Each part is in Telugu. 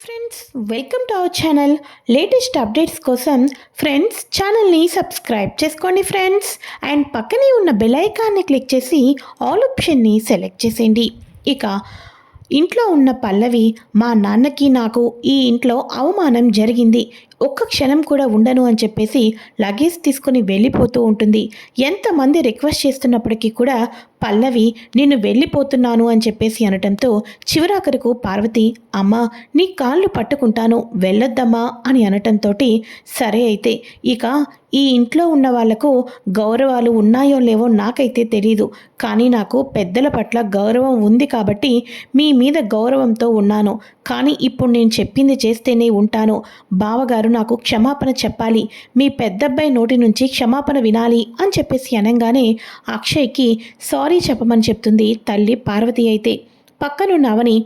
Friends welcome to our channel latest updates కోసం ఫ్రెండ్స్ ఛానల్ని సబ్స్క్రైబ్ చేసుకోండి ఫ్రెండ్స్ అండ్ పక్కనే ఉన్న బెల్ ఐకాన్ని క్లిక్ చేసి ఆల్ ఆప్షన్ని సెలెక్ట్ చేసేయండి. ఇక ఇంట్లో ఉన్న పల్లవి మా నాన్నకి నాకు ఈ ఇంట్లో అవమానం జరిగింది. ఒక్క క్షణం కూడా ఉండను అని చెప్పేసి లగేజ్ తీసుకుని వెళ్ళిపోతూ ఉంటుంది. ఎంతమంది రిక్వెస్ట్ చేస్తున్నప్పటికీ కూడా పల్లవి నేను వెళ్ళిపోతున్నాను అని చెప్పేసి అనటంతో చివరాఖరుకు పార్వతి అమ్మ నీ కాళ్ళు పట్టుకుంటాను వెళ్ళొద్దమ్మా అని అనటంతో సరే అయితే ఇక ఈ ఇంట్లో ఉన్న వాళ్ళకు గౌరవాలు ఉన్నాయో లేవో నాకైతే తెలీదు. కానీ నాకు పెద్దల పట్ల గౌరవం ఉంది కాబట్టి మీ మీద గౌరవంతో ఉన్నాను. కానీ ఇప్పుడు నేను చెప్పింది చేస్తేనే ఉంటాను. బావగారు నాకు క్షమాపణ చెప్పాలి. మీ పెద్దబ్బాయి నోటి నుంచి క్షమాపణ వినాలి అని చెప్పేసి అనగానే అక్షయ్కి సారీ చెప్పమని చెప్తుంది తల్లి పార్వతి అయితే. పక్కనున్నావని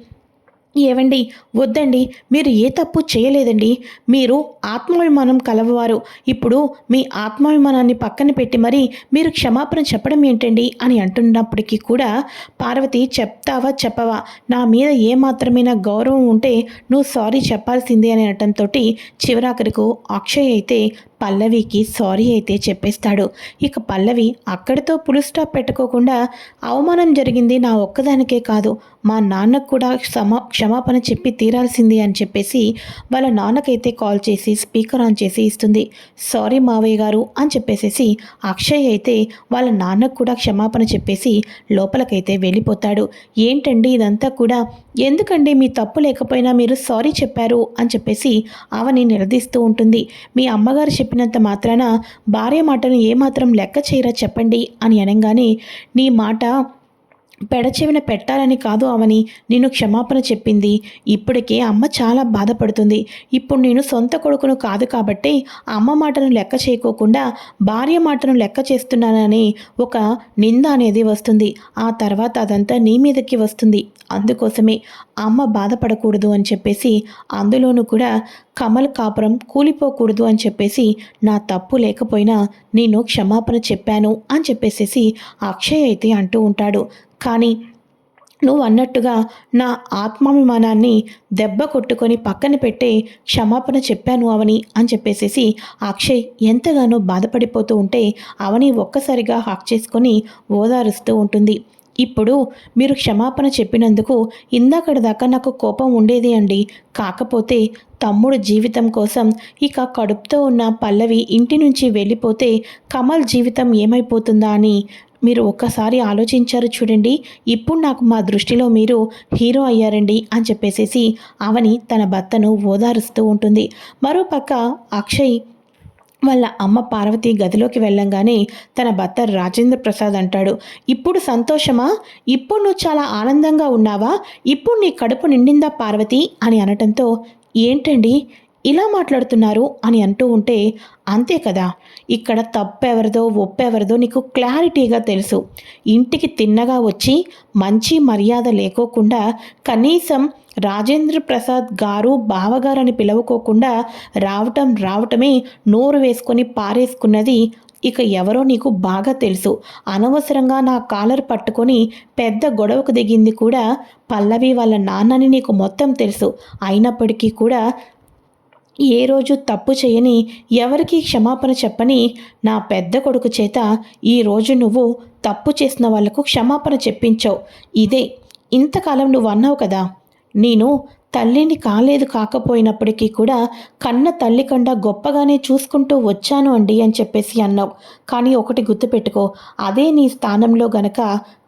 ఏవండి? వద్దండి. మీరు ఏ తప్పు చేయలేదండి. మీరు ఆత్మాభిమానం కలవవారు ఇప్పుడు మీ ఆత్మాభిమానాన్ని పక్కన పెట్టి మరి మీరు క్షమాపణ చెప్పడం ఏంటండి? అని అంటున్నప్పటికీ కూడా పార్వతి చెప్తావా చెప్పవా? నా మీద ఏమాత్రమైన గౌరవం ఉంటే నువ్వు సారీ చెప్పాల్సిందే అని అనటంతో చివరాఖరికు అక్షయ్ అయితే పల్లవికి సారీ అయితే చెప్పేస్తాడు. ఇక పల్లవి అక్కడితో పులు స్టాప్ పెట్టుకోకుండా అవమానం జరిగింది నా ఒక్కదానికే కాదు. మా నాన్నకు కూడా క్షమా క్షమాపణ చెప్పి తీరాల్సింది అని చెప్పేసి వాళ్ళ నాన్నకైతే కాల్ చేసి స్పీకర్ ఆన్ చేసి ఇస్తుంది. సారీ మావయ్య గారు అని చెప్పేసేసి అక్షయ్ అయితే వాళ్ళ నాన్నకు కూడా క్షమాపణ చెప్పేసి లోపలకైతే వెళ్ళిపోతాడు. ఏంటండి ఇదంతా కూడా? ఎందుకండి మీ తప్పు లేకపోయినా మీరు సారీ చెప్పారు? అని చెప్పేసి ఆవని నిలదీస్తూ ఉంటుంది. మీ అమ్మగారు చెప్పినంత మాత్రాన భార్య మాటను ఏమాత్రం లెక్క చేయరా చెప్పండి అని అనగానే నీ మాట పెడచెవిన పెట్టాలని కాదు అవని నేను క్షమాపణ చెప్పింది. ఇప్పటికే అమ్మ చాలా బాధపడుతుంది. ఇప్పుడు నేను సొంత కొడుకును కాదు కాబట్టి అమ్మ మాటను లెక్క చేయకోకుండా భార్య మాటను లెక్క చేస్తున్నానని ఒక నింద అనేది వస్తుంది. ఆ తర్వాత అదంతా నీ మీదకి వస్తుంది. అందుకోసమే అమ్మ బాధపడకూడదు అని చెప్పేసి అందులోనూ కూడా కమల్ కాపురం కూలిపోకూడదు అని చెప్పేసి నా తప్పు లేకపోయినా నేను క్షమాపణ చెప్పాను అని చెప్పేసేసి అక్షయ్ అయితే అంటూ ఉంటాడు. కానీ నువ్వు అన్నట్టుగా నా ఆత్మాభిమానాన్ని దెబ్బ కొట్టుకొని పక్కన పెట్టే క్షమాపణ చెప్పాను అవని అని చెప్పేసేసి అక్షయ్ ఎంతగానో బాధపడిపోతూ ఉంటే అవని ఒక్కసారిగా హాక్ చేసుకొని ఓదారుస్తూ ఉంటుంది. ఇప్పుడు మీరు క్షమాపణ చెప్పినందుకు ఇందాకటి దాకా నాకు కోపం ఉండేది అండి. కాకపోతే తమ్ముడు జీవితం కోసం ఇక కడుపుతో ఉన్న పల్లవి ఇంటి నుంచి వెళ్ళిపోతే కమల్ జీవితం ఏమైపోతుందా అని మీరు ఒక్కసారి ఆలోచించారు చూడండి. ఇప్పుడు నాకు మా దృష్టిలో మీరు హీరో అయ్యారండి అని చెప్పేసేసి అవని తన భర్తను ఓదారుస్తూ ఉంటుంది. మరోపక్క అక్షయ్ వాళ్ళ అమ్మ పార్వతి గదిలోకి వెళ్ళంగానే తన భర్త రాజేంద్ర ప్రసాద్ అంటాడు. ఇప్పుడు సంతోషమా? ఇప్పుడు నువ్వు చాలా ఆనందంగా ఉన్నావా? ఇప్పుడు నీ కడుపు నిండిందా పార్వతి? అని అనటంతో ఏంటండి? ఇలా మాట్లాడుతున్నారు? అని అంటూ ఉంటే అంతే కదా? ఇక్కడ తప్పెవరిదో ఒప్పెవరిదో నీకు క్లారిటీగా తెలుసు. ఇంటికి తిన్నగా వచ్చి మంచి మర్యాద లేకోకుండా కనీసం రాజేంద్ర ప్రసాద్ గారు బావగారని పిలవకోకుండా రావటం రావటమే నోరు వేసుకొని పారేసుకున్నది ఇక ఎవరో నీకు బాగా తెలుసు. అనవసరంగా నా కాలర్ పట్టుకొని పెద్ద గొడవకు దిగింది కూడా పల్లవి వాళ్ళ నాన్నని నీకు మొత్తం తెలుసు. అయినప్పటికీ కూడా ఏ రోజు తప్పు చేయని ఎవరికి క్షమాపణ చెప్పని నా పెద్ద కొడుకు చేత ఈరోజు నువ్వు తప్పు చేసిన వాళ్ళకు క్షమాపణ చెప్పించావు. ఇదే ఇంతకాలం నువ్వు అన్నావు కదా నేను తల్లిని కాలేదు కాకపోయినప్పటికీ కూడా కన్న తల్లి కండ గొప్పగానే చూసుకుంటూ వచ్చాను అండి అని చెప్పేసి అన్నావు. కానీ ఒకటి గుర్తుపెట్టుకో అదే నీ స్థానంలో గనక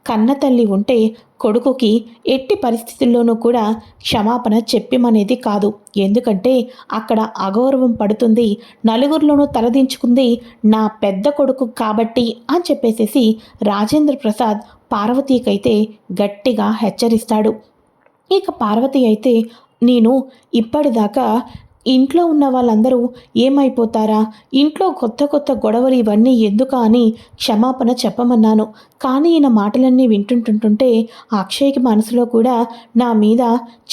కన్నతల్లి ఉంటే కొడుకుకి ఎట్టి పరిస్థితుల్లోనూ కూడా క్షమాపణ చెప్పిమనేది కాదు. ఎందుకంటే అక్కడ అగౌరవం పడుతుంది నలుగురిలోనూ తలదించుకుంది నా పెద్ద కొడుకు కాబట్టి అని చెప్పేసేసి రాజేంద్ర ప్రసాద్ పార్వతీకైతే గట్టిగా హెచ్చరిస్తాడు. ఇక పార్వతి అయితే నేను ఇప్పటిదాకా ఇంట్లో ఉన్న వాళ్ళందరూ ఏమైపోతారా? ఇంట్లో కొత్త కొత్త గొడవలు ఇవన్నీ ఎందుకా అని క్షమాపణ చెప్పమన్నాను. కానీ ఈయన మాటలన్నీ వింటుంటుంటుంటే అక్షయ్కి మనసులో కూడా నా మీద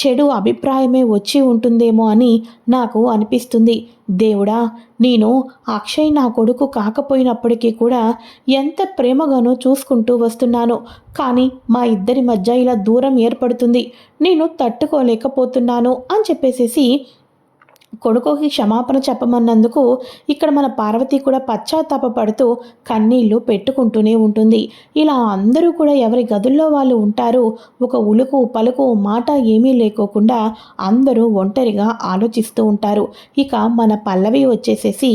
చెడు అభిప్రాయమే వచ్చి ఉంటుందేమో అని నాకు అనిపిస్తుంది. దేవుడా నేను అక్షయ్ నా కొడుకు కాకపోయినప్పటికీ కూడా ఎంత ప్రేమగానో చూసుకుంటూ వస్తున్నాను. కానీ మా ఇద్దరి మధ్య ఇలా దూరం ఏర్పడుతుంది. నేను తట్టుకోలేకపోతున్నాను అని చెప్పేసేసి కొడుకుకి క్షమాపణ చెప్పమన్నందుకు ఇక్కడ మన పార్వతి కూడా పశ్చాత్తాప పడుతూ కన్నీళ్ళు పెట్టుకుంటూనే ఉంటుంది. ఇలా అందరూ కూడా ఎవరి గదుల్లో వాళ్ళు ఉంటారు ఒక ఉలుకు పలుకు మాట ఏమీ లేకోకుండా అందరూ ఒంటరిగా ఆలోచిస్తూ ఉంటారు. ఇక మన పల్లవి వచ్చేసేసి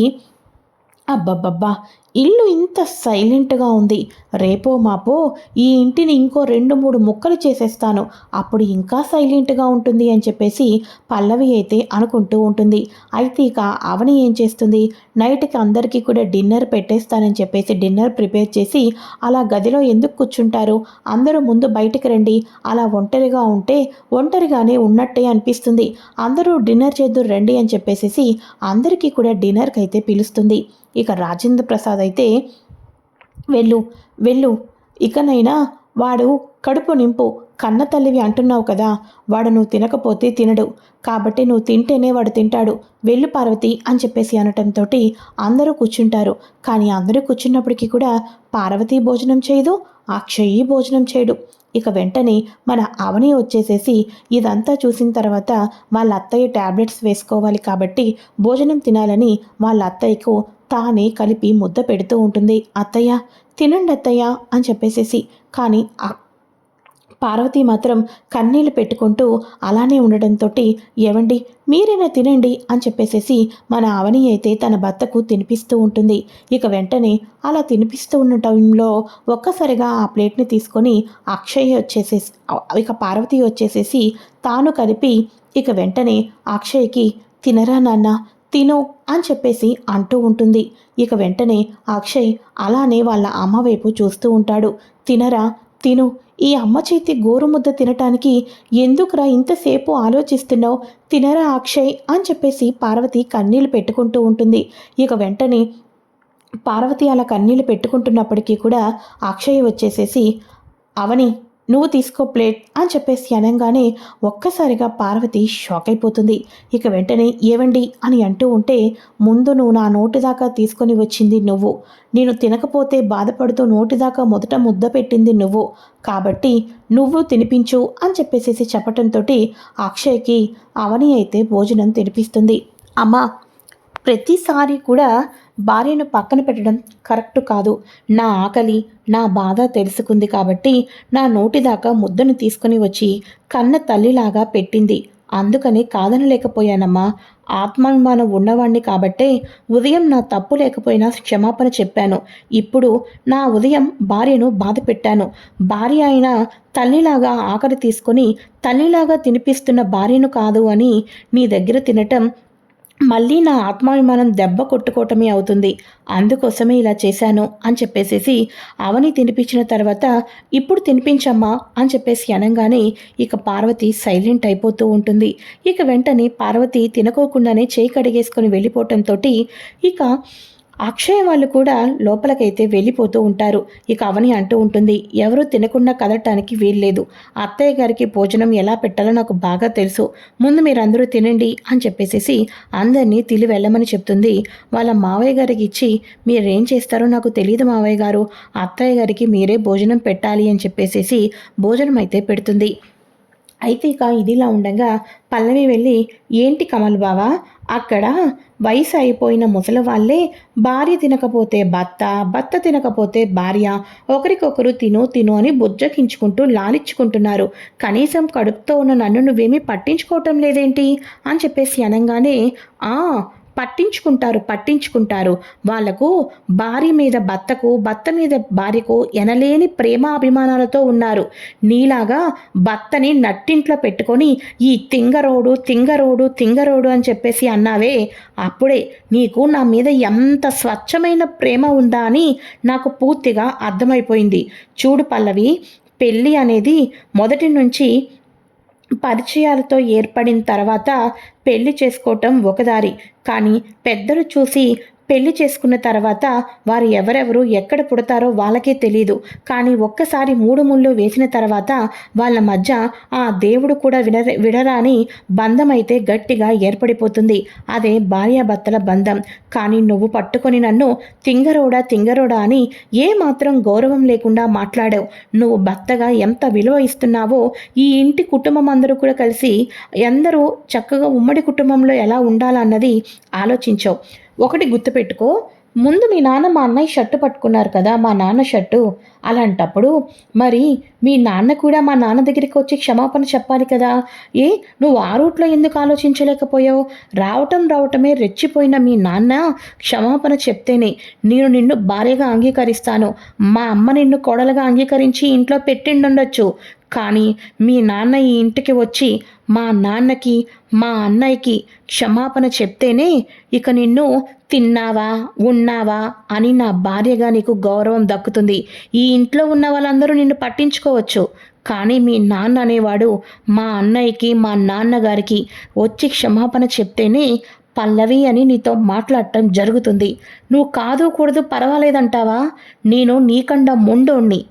అబ్బబ్బబ్బా ఇల్లు ఇంత సైలెంట్గా ఉంది. రేపో మాపో ఈ ఇంటిని ఇంకో రెండు మూడు ముక్కలు చేసేస్తాను. అప్పుడు ఇంకా సైలెంట్గా ఉంటుంది అని చెప్పేసి పల్లవి అయితే అనుకుంటూ ఉంటుంది. అయితే ఇక అవని ఏం చేస్తుంది? నైట్కి అందరికీ కూడా డిన్నర్ పెట్టేస్తానని చెప్పేసి డిన్నర్ ప్రిపేర్ చేసి అలా గదిలో ఎందుకు కూర్చుంటారు? అందరూ ముందు బయటికి రండి. అలా ఒంటరిగా ఉంటే ఒంటరిగానే ఉన్నట్టే అనిపిస్తుంది. అందరూ డిన్నర్ చేద్దరు రండి అని చెప్పేసి అందరికీ కూడా డిన్నర్కి అయితే పిలుస్తుంది. ఇక రాజేంద్ర ప్రసాద్ అయితే వెళ్ళు వెళ్ళు. ఇకనైనా వాడు కడుపు నింపు కన్న తల్లివి అంటున్నావు కదా వాడు నువ్వు తినకపోతే తినడు. కాబట్టి నువ్వు తింటేనే వాడు తింటాడు. వెళ్ళు పార్వతి అని చెప్పేసి అనటంతో అందరూ కూర్చుంటారు. కానీ అందరూ కూర్చున్నప్పటికీ కూడా పార్వతి భోజనం చేయదు అక్షయి భోజనం చేయడు. ఇక వెంటనే మన అవని వచ్చేసేసి ఇదంతా చూసిన తర్వాత వాళ్ళ అత్తయ్య ట్యాబ్లెట్స్ వేసుకోవాలి కాబట్టి భోజనం తినాలని వాళ్ళ అత్తయ్యకు తానే కలిపి ముద్ద పెడుతూ ఉంటుంది. అత్తయ్య తినండి అత్తయ్య అని చెప్పేసేసి. కానీ పార్వతి మాత్రం కన్నీళ్ళు పెట్టుకుంటూ అలానే ఉండడంతో ఏవండి మీరైనా తినండి అని చెప్పేసేసి మన అవని అయితే తన భర్తకు తినిపిస్తూ ఉంటుంది. ఇక వెంటనే అలా తినిపిస్తూ ఉన్న టైంలో ఒక్కసారిగా ఆ ప్లేట్ని తీసుకొని అక్షయ్ వచ్చేసేసి ఇక పార్వతి వచ్చేసేసి తాను కలిపి ఇక వెంటనే అక్షయ్కి తినరా నాన్న తిను అని చెప్పేసి అంటూ ఉంటుంది. ఇక వెంటనే అక్షయ్ అలానే వాళ్ళ అమ్మ వైపు చూస్తూ ఉంటాడు. తినరా? తిను. ఈ అమ్మ చేతి గోరుముద్ద తినటానికి ఎందుకురా ఇంతసేపు ఆలోచిస్తున్నావు? తినరా అక్షయ్ అని చెప్పేసి పార్వతి కన్నీళ్ళు పెట్టుకుంటూ ఉంటుంది. ఇక వెంటనే పార్వతి అలా కన్నీళ్ళు పెట్టుకుంటున్నప్పటికీ కూడా అక్షయ్ వచ్చేసేసి అవని నువ్వు తీసుకో ప్లేట్ అని చెప్పేసి అనగానే ఒక్కసారిగా పార్వతి షాక్ అయిపోతుంది. ఇక వెంటనే ఏవండి అని అంటూ ఉంటే ముందు నువ్వు నా నోటి దాకా తీసుకొని వచ్చింది నువ్వు. నేను తినకపోతే బాధపడుతూ నోటి దాకా మొదట ముద్ద పెట్టింది నువ్వు. కాబట్టి నువ్వు తినిపించు అని చెప్పేసి చెప్పటంతో అక్షయ్కి అవని అయితే భోజనం తినిపిస్తుంది. అమ్మా ప్రతిసారి కూడా భార్యను పక్కన పెట్టడం కరెక్ట్ కాదు. నా ఆకలి నా బాధ తెలుసుకుంది కాబట్టి నా నోటి దాకా ముద్దను తీసుకుని వచ్చి కన్న తల్లిలాగా పెట్టింది. అందుకని కాదనలేకపోయానమ్మా. ఆత్మాభిమానం ఉన్నవాణ్ణి కాబట్టే ఉదయం నా తప్పు లేకపోయినా క్షమాపణ చెప్పాను. ఇప్పుడు నా ఉదయం భార్యను బాధ పెట్టాను. భార్య అయినా తల్లిలాగా ఆకలి తీసుకొని తల్లిలాగా తినిపిస్తున్న భార్యను కాదు అని నీ దగ్గర తినటం మళ్ళీ నా ఆత్మాభిమానం దెబ్బ కొట్టుకోవటమే అవుతుంది. అందుకోసమే ఇలా చేశాను అని చెప్పేసేసి అవని తినిపించిన తర్వాత ఇప్పుడు తినిపించమ్మా అని చెప్పేసి అనగానే ఇక పార్వతి సైలెంట్ అయిపోతూ ఉంటుంది. ఇక వెంటనే పార్వతి తినకోకుండానే చేయి కడిగేసుకొని వెళ్ళిపోవటంతో ఇక అక్షయ వాళ్ళు కూడా లోపలకైతే వెళ్ళిపోతూ ఉంటారు. ఇక అవని అంటూ ఉంటుంది ఎవరు తినకుండా కదలటానికి వీల్లేదు. అత్తయ్య గారికి భోజనం ఎలా పెట్టాలో నాకు బాగా తెలుసు. ముందు మీరందరూ తినండి అని చెప్పేసి అందరినీ తిలి వెళ్ళమని చెప్తుంది. వాళ్ళ మావయ్య గారికి ఇచ్చి మీరేం చేస్తారో నాకు తెలియదు మావయ్య గారు. అత్తయ్య గారికి మీరే భోజనం పెట్టాలి అని చెప్పేసి భోజనం అయితే పెడుతుంది. అయితే ఇక ఇదిలా ఉండగా పల్లవి వెళ్ళి ఏంటి కమల్ బావా? అక్కడ వయసు అయిపోయిన ముసలివాళ్ళే భార్య తినకపోతే భర్త భర్త తినకపోతే భార్య ఒకరికొకరు తిను తిను అని బుజ్జకించుకుంటూ లాలిచ్చుకుంటున్నారు కనీసం కడుపుతో ఉన్న నన్ను నువ్వేమీ పట్టించుకోవటం లేదేంటి? అని చెప్పేసి అనగానే ఆ పట్టించుకుంటారు పట్టించుకుంటారు. వాళ్ళకు భార్య మీద భర్తకు భర్త మీద భార్యకు ఎనలేని ప్రేమ అభిమానాలతో ఉన్నారు. నీలాగా భర్తని నట్టింట్లో పెట్టుకొని ఈ తింగరోడు తింగరోడు తింగరోడు అని చెప్పేసి అన్నావే అప్పుడే నీకు నా మీద ఎంత స్వచ్ఛమైన ప్రేమ ఉందా అని నాకు పూర్తిగా అర్థమైపోయింది. చూడు పల్లవి పెళ్ళి అనేది మొదటి నుంచి పరిచయాలతో ఏర్పడిన తర్వాత పెళ్ళి చేసుకోవటం ఒకదారి కానీ పెద్దలు చూసి పెళ్ళి చేసుకున్న తర్వాత వారు ఎవరెవరు ఎక్కడ పుడతారో వాళ్ళకే తెలియదు కానీ ఒక్కసారి మూడు ముళ్ళు వేసిన తర్వాత వాళ్ళ మధ్య ఆ దేవుడు కూడా విడ విడరాని బంధమైతే గట్టిగా ఏర్పడిపోతుంది. అదే భార్యాభర్తల బంధం. కానీ నువ్వు పట్టుకొని నన్ను తింగరోడా తింగరోడా అని ఏ మాత్రం గౌరవం లేకుండా మాట్లాడావు. నువ్వు భర్తగా ఎంత విలువ ఇస్తున్నావో ఈ ఇంటి కుటుంబం అందరూ కూడా కలిసి అందరూ చక్కగా ఉమ్మడి కుటుంబంలో ఎలా ఉండాలన్నది ఆలోచించావు. ఒకటి గుర్తుపెట్టుకో. ముందు మీ నాన్న మా అన్నయ్య షర్టు పట్టుకున్నారు కదా మా నాన్న షర్టు. అలాంటప్పుడు మరి మీ నాన్న కూడా మా నాన్న దగ్గరికి వచ్చి క్షమాపణ చెప్పాలి కదా. ఏ నువ్వు ఆ రూట్లో ఎందుకు ఆలోచించలేకపోయావు? రావటం రావటమే రెచ్చిపోయిన మీ నాన్న క్షమాపణ చెప్తేనే నేను నిన్ను భార్యగా అంగీకరిస్తాను. మా అమ్మ నిన్ను కొడలుగా అంగీకరించి ఇంట్లో పెట్టిండుండొచ్చు. కానీ మీ నాన్న ఈ ఇంటికి వచ్చి మా నాన్నకి మా అన్నయ్యకి క్షమాపణ చెప్తేనే ఇక నిన్ను తిన్నావా ఉన్నావా అని నా భార్యగా నీకు గౌరవం దక్కుతుంది. ఈ ఇంట్లో ఉన్న వాళ్ళందరూ నిన్ను పట్టించుకోవచ్చు. కానీ మీ నాన్న అనేవాడు మా అన్నయ్యకి మా నాన్నగారికి వచ్చి క్షమాపణ చెప్తేనే పల్లవి అని నీతో మాట్లాడటం జరుగుతుంది. నువ్వు కాదు కూడదు పర్వాలేదంటావా? నేను నీకండ మొండోణ్ణి.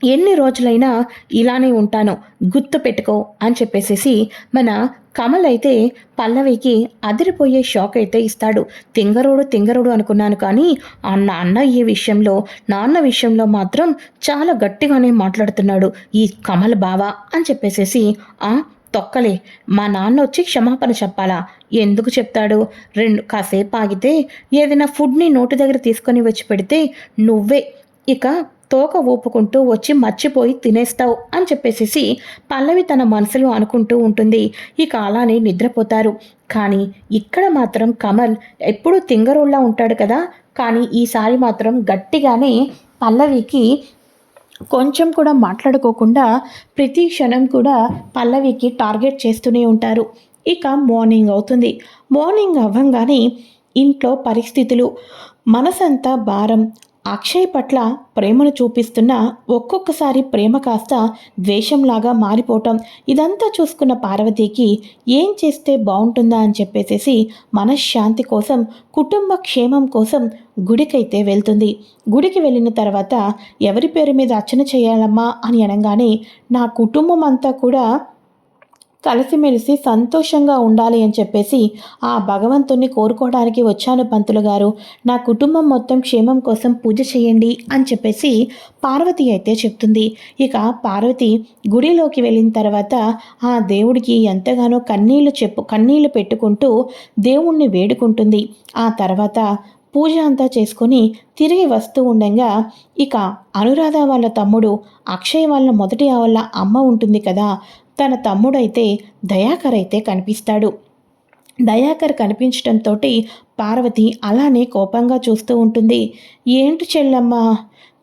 ఎన్ని రోజులైనా ఇలానే ఉంటాను గుర్తు పెట్టుకో అని చెప్పేసేసి మన కమల్ అయితే పల్లవికి అదిరిపోయే షాక్ అయితే ఇస్తాడు. తింగరోడు తింగరోడు అనుకున్నాను కానీ అన్న అన్న ఈ విషయంలో నాన్న విషయంలో మాత్రం చాలా గట్టిగానే మాట్లాడుతున్నాడు. ఈ కమల్ బావా అని చెప్పేసేసి ఆ తొక్కలే మా నాన్న వచ్చి క్షమాపణ చెప్పాలా? ఎందుకు చెప్తాడు? రెండు కాసేపు ఆగితే ఏదైనా ఫుడ్ని నోటి దగ్గర తీసుకొని వచ్చి పెడితే నువ్వే ఇక తోక ఊపుకుంటూ వచ్చి మర్చిపోయి తినేస్తావు అని చెప్పేసేసి పల్లవి తన మనసులో అనుకుంటూ ఉంటుంది. ఈ కాలాన్ని నిద్రపోతారు. కానీ ఇక్కడ మాత్రం కమల్ ఎప్పుడూ తింగరోళ్ళ ఉంటాడు కదా. కానీ ఈసారి మాత్రం గట్టిగానే పల్లవికి కొంచెం కూడా మాట్లాడుకోకుండా ప్రతి క్షణం కూడా పల్లవికి టార్గెట్ చేస్తూనే ఉంటారు. ఇక మార్నింగ్ అవుతుంది. మార్నింగ్ అవ్వంగానే ఇంట్లో పరిస్థితులు మనసంతా భారం అక్షయ్ పట్ల ప్రేమను చూపిస్తున్న ఒక్కొక్కసారి ప్రేమ కాస్త ద్వేషంలాగా మారిపోవటం ఇదంతా చూసుకున్న పార్వతికి ఏం చేస్తే బాగుంటుందా అని చెప్పేసేసి మనశ్శాంతి కోసం కుటుంబ క్షేమం కోసం గుడికైతే వెళ్తుంది. గుడికి వెళ్ళిన తర్వాత ఎవరి పేరు మీద అర్చన చేయాలమ్మా అని అనగానే నా కుటుంబం అంతా కూడా కలిసిమెలిసి సంతోషంగా ఉండాలి అని చెప్పేసి ఆ భగవంతుణ్ణి కోరుకోవడానికి వచ్చాను పంతులు గారు. నా కుటుంబం మొత్తం క్షేమం కోసం పూజ చేయండి అని చెప్పేసి పార్వతి అయితే చెప్తుంది. ఇక పార్వతి గుడిలోకి వెళ్ళిన తర్వాత ఆ దేవుడికి ఎంతగానో కన్నీళ్ళు చెప్పు కన్నీళ్ళు పెట్టుకుంటూ దేవుణ్ణి వేడుకుంటుంది. ఆ తర్వాత పూజ అంతా చేసుకొని తిరిగి వస్తూ ఉండగా ఇక అనురాధ వాళ్ళ తమ్ముడు అక్షయ్ వాళ్ళ మొదటి వాళ్ళ అమ్మ ఉంటుంది కదా తన తమ్ముడైతే దయాకర్ అయితే కనిపిస్తాడు. దయాకర్ కనిపించడంతో పార్వతి అలానే కోపంగా చూస్తూ ఉంటుంది. ఏంటి చెల్లమ్మ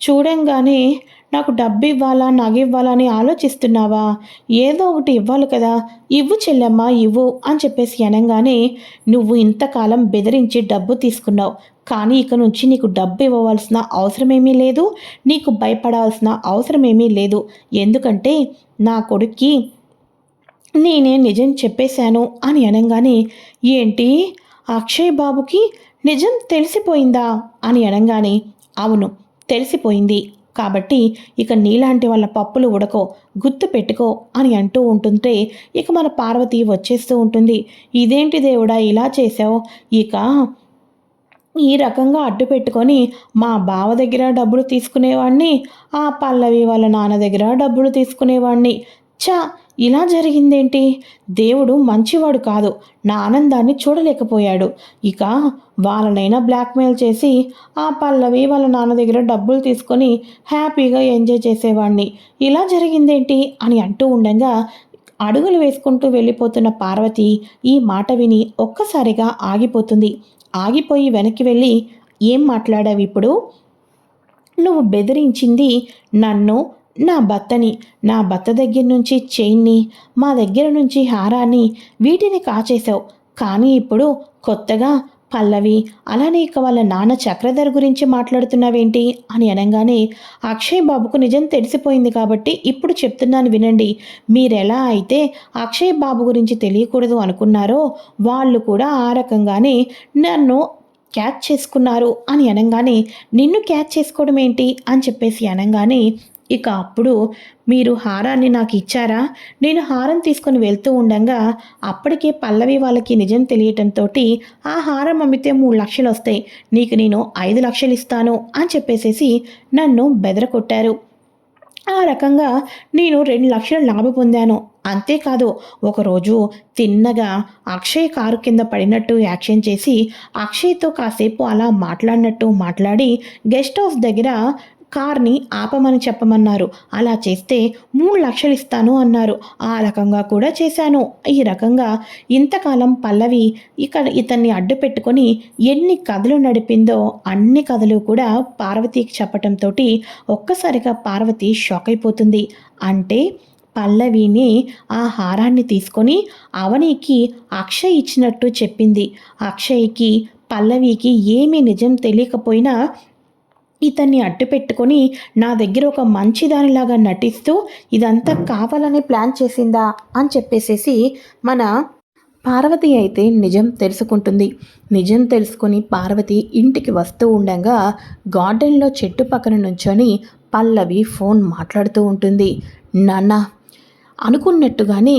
చూడంగానే నాకు డబ్బు ఇవ్వాలా నగివ్వాలా అని ఆలోచిస్తున్నావా? ఏదో ఒకటి ఇవ్వాలి కదా. ఇవ్వు చెల్లమ్మ ఇవ్వు అని చెప్పేసి అనగానే నువ్వు ఇంతకాలం బెదిరించి డబ్బు తీసుకున్నావు. కానీ ఇక నుంచి నీకు డబ్బు ఇవ్వవలసిన అవసరమేమీ లేదు. నీకు భయపడాల్సిన అవసరమేమీ లేదు. ఎందుకంటే నా కొడుక్కి నేనే నిజం చెప్పేశాను అని అనగానే ఏంటి? అక్షయ్ బాబుకి నిజం తెలిసిపోయిందా? అని అనగానే అవును తెలిసిపోయింది. కాబట్టి ఇక నీలాంటి వాళ్ళ పప్పులు ఉడకో గుర్తు పెట్టుకో అని అంటూ ఉంటుంటే ఇక మన పార్వతి వచ్చేస్తూ ఉంటుంది. ఇదేంటి దేవుడా ఇలా చేసావు ఇక ఈ రకంగా అడ్డు పెట్టుకొని మా బావ దగ్గర డబ్బులు తీసుకునేవాడిని ఆ పల్లవి వాళ్ళ నాన్న దగ్గర డబ్బులు తీసుకునేవాడిని చా ఇలా జరిగిందేంటి? దేవుడు మంచివాడు కాదు. నా ఆనందాన్ని చూడలేకపోయాడు. ఇక వాళ్ళనైనా బ్లాక్మెయిల్ చేసి ఆ పల్లవి వాళ్ళ నాన్న దగ్గర డబ్బులు తీసుకొని హ్యాపీగా ఎంజాయ్ చేసేవాడిని ఇలా జరిగిందేంటి? అని అంటూ ఉండగా అడుగులు వేసుకుంటూ వెళ్ళిపోతున్న పార్వతి ఈ మాట విని ఒక్కసారిగా ఆగిపోతుంది. ఆగిపోయి వెనక్కి వెళ్ళి ఏం మాట్లాడావు ఇప్పుడు నువ్వు బెదిరించింది నన్ను నా భర్తని నా భర్త దగ్గర నుంచి చైన్ని మా దగ్గర నుంచి హారాన్ని వీటిని కాచేశావు. కానీ ఇప్పుడు కొత్తగా పల్లవి అలానే ఇక వాళ్ళ నాన్న చక్రధర్ గురించి మాట్లాడుతున్నావేంటి అని అనగానే అక్షయ్ బాబుకు నిజం తెలిసిపోయింది కాబట్టి ఇప్పుడు చెప్తున్నాను వినండి. మీరెలా అయితే అక్షయ్ బాబు గురించి తెలియకూడదు అనుకున్నారో వాళ్ళు కూడా ఆ రకంగానే నన్ను క్యాచ్ చేసుకున్నారు అని అనగానే నిన్ను క్యాచ్ చేసుకోవడం ఏంటి అని చెప్పేసి అనగానే ఇక అప్పుడు మీరు హారాన్ని నాకు ఇచ్చారా? నేను హారం తీసుకొని వెళ్తూ ఉండగా అప్పటికే పల్లవి వాళ్ళకి నిజం తెలియటంతో ఆ హారం అమ్మితే మూడు లక్షలు వస్తాయి. నీకు నేను ఐదు లక్షలు ఇస్తాను అని చెప్పేసేసి నన్ను బెదరకొట్టారు ఆ రకంగా నేను రెండు లక్షలు లాభ పొందాను. అంతేకాదు ఒకరోజు తిన్నగా అక్షయ్ కారు కింద పడినట్టు యాక్షన్ చేసి అక్షయ్తో కాసేపు అలా మాట్లాడినట్టు మాట్లాడి గెస్ట్ హౌస్ దగ్గర కార్ని ఆపమని చెప్పమన్నారు. అలా చేస్తే మూడు లక్షలు ఇస్తాను అన్నారు. ఆ రకంగా కూడా చేశాను. ఈ రకంగా ఇంతకాలం పల్లవి ఇక్కడ ఇతన్ని అడ్డు పెట్టుకొని ఎన్ని కథలు నడిపిందో అన్ని కథలు కూడా పార్వతికి చెప్పటంతో ఒక్కసారిగా పార్వతి షాక్ అయిపోతుంది. అంటే పల్లవిని ఆ హారాన్ని తీసుకొని అవనికి అక్షయ్ ఇచ్చినట్టు చెప్పింది. అక్షయ్కి పల్లవికి ఏమీ నిజం తెలియకపోయినా ఇతన్ని అట్టుపెట్టుకొని నా దగ్గర ఒక మంచిదానిలాగా నటిస్తూ ఇదంతా కావాలని ప్లాన్ చేసిందా అని చెప్పేసేసి మన పార్వతి అయితే నిజం తెలుసుకుంటుంది. నిజం తెలుసుకొని పార్వతి ఇంటికి వస్తూ ఉండగా గార్డెన్లో చెట్టు పక్కన నుంచొని పల్లవి ఫోన్ మాట్లాడుతూ ఉంటుంది. నాన్న అనుకున్నట్టుగానే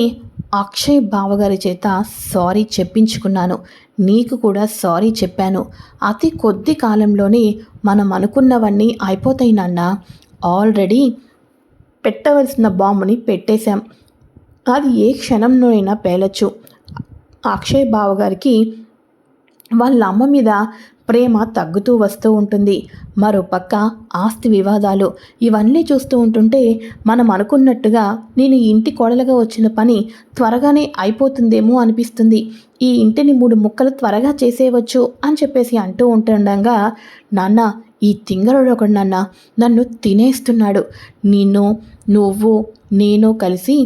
అక్షయ్ బావగారి చేత సారీ చెప్పించుకున్నాను. నీకు కూడా సారీ చెప్పాను. అతి కొద్ది కాలంలోనే మనం అనుకున్నవన్నీ అయిపోతాయి నాన్న. ఆల్రెడీ పెట్టవలసిన బాంబుని పెట్టేశాం. అది ఏ క్షణంలోనైనా పేలచ్చు. అక్షయ్ బావగారికి వాళ్ళ అమ్మ మీద ప్రేమ తగ్గుతూ వస్తూ ఉంటుంది. మరోపక్క ఆస్తి వివాదాలు ఇవన్నీ చూస్తూ ఉంటుంటే మనం అనుకున్నట్టుగా నేను ఇంటి కోడలుగా వచ్చిన పని త్వరగానే అయిపోతుందేమో అనిపిస్తుంది. ఈ ఇంటిని మూడు ముక్కలు త్వరగా చేసేయవచ్చు అని చెప్పేసి అంటూ ఉంటుండగా నాన్న ఈ తింగరుడు ఒకడు నాన్న నన్ను తినేస్తున్నాడు. నిన్ను నువ్వు నేను కలిసి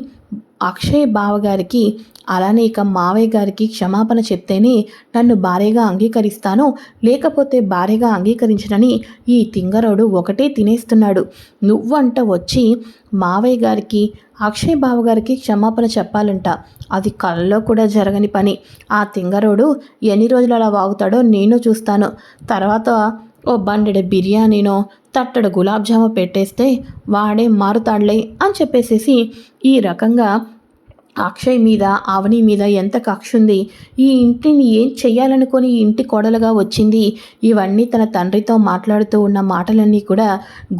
అక్షయ్ బావగారికి అలానే ఇక మావయ్య గారికి క్షమాపణ చెప్తేనే నన్ను భార్యగా అంగీకరిస్తాను లేకపోతే భార్యగా అంగీకరించనని ఈ తింగరోడు ఒకటే తినేస్తున్నాడు. నువ్వంట వచ్చి మావయ్య గారికి అక్షయ్ బావగారికి క్షమాపణ చెప్పాలంట. అది కళ్ళలో కూడా జరగని పని. ఆ తింగరోడు ఎన్ని రోజులు అలా వాగుతాడో నేను చూస్తాను. తర్వాత ఓ బండెడు బిర్యానీనో తట్టడు గులాబ్ జాము పెట్టేస్తే వాడే మారుతాడులే అని చెప్పేసేసి ఈ రకంగా అక్షయ్ మీద అవని మీద ఎంత కక్ష ఉంది? ఈ ఇంటిని ఏం చెయ్యాలనుకొని ఇంటి కోడలుగా వచ్చింది? ఇవన్నీ తన తండ్రితో మాట్లాడుతూ ఉన్న మాటలన్నీ కూడా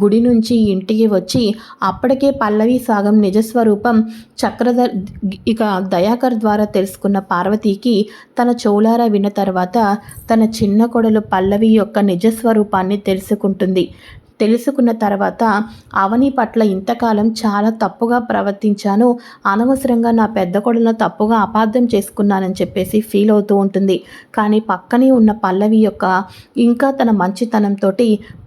గుడి నుంచి ఇంటికి వచ్చి అప్పటికే పల్లవి సాగం నిజస్వరూపం చక్రధర్ ఇక దయాకర్ ద్వారా తెలుసుకున్న పార్వతీకి తన చౌలారా విన్న తర్వాత తన చిన్న కొడలు పల్లవి యొక్క నిజస్వరూపాన్ని తెలుసుకుంటుంది. తెలుసుకున్న తర్వాత అవని పట్ల ఇంతకాలం చాలా తప్పుగా ప్రవర్తించాను. అనవసరంగా నా పెద్ద కొడలను తప్పుగా అపార్థం చేసుకున్నానని చెప్పేసి ఫీల్ అవుతూ ఉంటుంది. కానీ పక్కనే ఉన్న పల్లవి యొక్క ఇంకా తన మంచితనంతో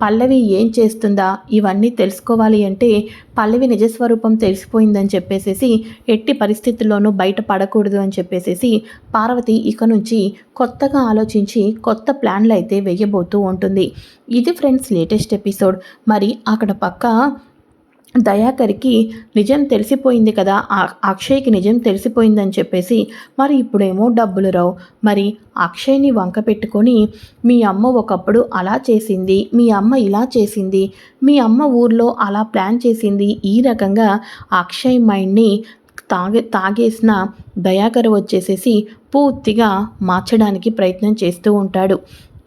పల్లవి ఏం చేస్తుందా? ఇవన్నీ తెలుసుకోవాలి అంటే పల్లవి నిజస్వరూపం తెలిసిపోయిందని చెప్పేసేసి ఎట్టి పరిస్థితుల్లోనూ బయట పడకూడదు అని చెప్పేసేసి పార్వతి ఇక నుంచి కొత్తగా ఆలోచించి కొత్త ప్లాన్లు అయితే వేయబోతూ ఉంటుంది. ఇది ఫ్రెండ్స్ లేటెస్ట్ ఎపిసోడ్. మరి అక్కడ పక్క దయాకర్కి నిజం తెలిసిపోయింది కదా? అక్షయ్కి నిజం తెలిసిపోయిందని చెప్పేసి మరి ఇప్పుడేమో డబ్బులు రావు. మరి అక్షయ్ని వంక పెట్టుకొని మీ అమ్మ ఒకప్పుడు అలా చేసింది మీ అమ్మ ఇలా చేసింది మీ అమ్మ ఊర్లో అలా ప్లాన్ చేసింది ఈ రకంగా అక్షయ్ మైండ్ని తాగే తాగేసిన దయాకర్ వచ్చేసేసి పూర్తిగా మార్చడానికి ప్రయత్నం చేస్తూ ఉంటాడు.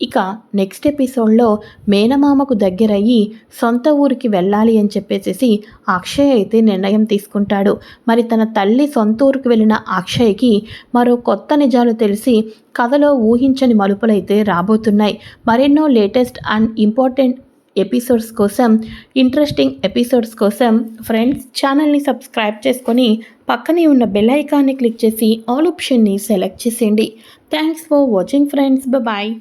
ఇక నెక్స్ట్ ఎపిసోడ్లో మేనమామకు దగ్గరయ్యి సొంత ఊరికి వెళ్ళాలి అని చెప్పేసేసి అక్షయ్ అయితే నిర్ణయం తీసుకుంటాడు. మరి తన తల్లి సొంత ఊరికి వెళ్ళిన అక్షయ్కి మరో కొత్త నిజాలు తెలిసి కథలో ఊహించని మలుపులైతే రాబోతున్నాయి. మరెన్నో లేటెస్ట్ అండ్ ఇంపార్టెంట్ ఎపిసోడ్స్ కోసం ఇంట్రెస్టింగ్ ఎపిసోడ్స్ కోసం ఫ్రెండ్స్ ఛానల్ని సబ్స్క్రైబ్ చేసుకొని పక్కనే ఉన్న బెల్ ఐకాన్ని క్లిక్ చేసి ఆల్ ఆప్షన్ని సెలెక్ట్ చేసేయండి. Thanks for watching friends bye